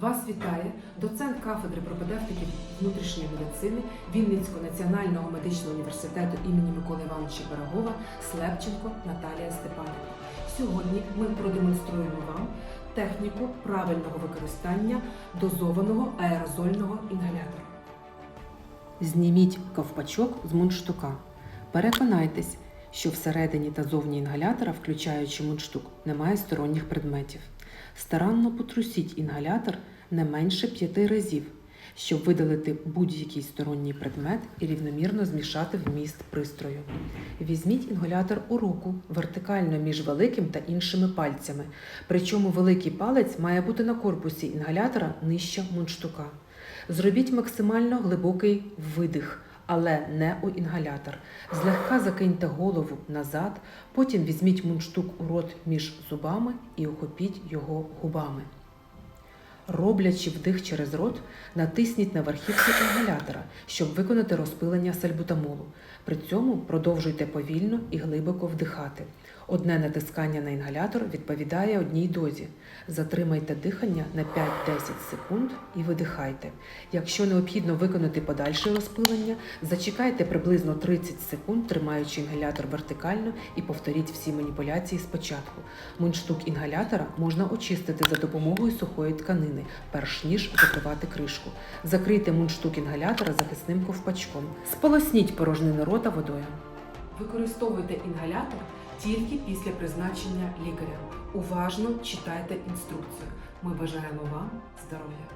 Вас вітає доцент кафедри пропедевтики внутрішньої медицини Вінницького національного медичного університету імені Миколи Івановича Пирогова Слепченко Наталія Степанівна. Сьогодні ми продемонструємо вам техніку правильного використання дозованого аерозольного інгалятора. Зніміть ковпачок з мундштука. Переконайтесь, що всередині та зовні інгалятора, включаючи мундштук, немає сторонніх предметів. Старанно потрусіть інгалятор не менше п'яти разів, щоб видалити будь-який сторонній предмет і рівномірно змішати вміст пристрою. Візьміть інгалятор у руку вертикально між великим та іншими пальцями. Причому великий палець має бути на корпусі інгалятора нижче мундштука. Зробіть максимально глибокий видих, але не у інгалятор. Злегка закиньте голову назад, потім візьміть мундштук у рот між зубами і охопіть його губами. Роблячи вдих через рот, натисніть на верхівку інгалятора, щоб виконати розпилення сальбутамолу. При цьому продовжуйте повільно і глибоко вдихати. Одне натискання на інгалятор відповідає одній дозі. Затримайте дихання на 5-10 секунд і видихайте. Якщо необхідно виконати подальше розпилення, зачекайте приблизно 30 секунд, тримаючи інгалятор вертикально і повторіть всі маніпуляції спочатку. Мундштук інгалятора можна очистити за допомогою сухої тканини, перш ніж закривати кришку. Закрийте мундштук інгалятора захисним ковпачком. Сполосніть порожнину рота водою. Використовуйте інгалятор тільки після призначення лікаря. Уважно читайте інструкцію. Ми бажаємо вам здоров'я.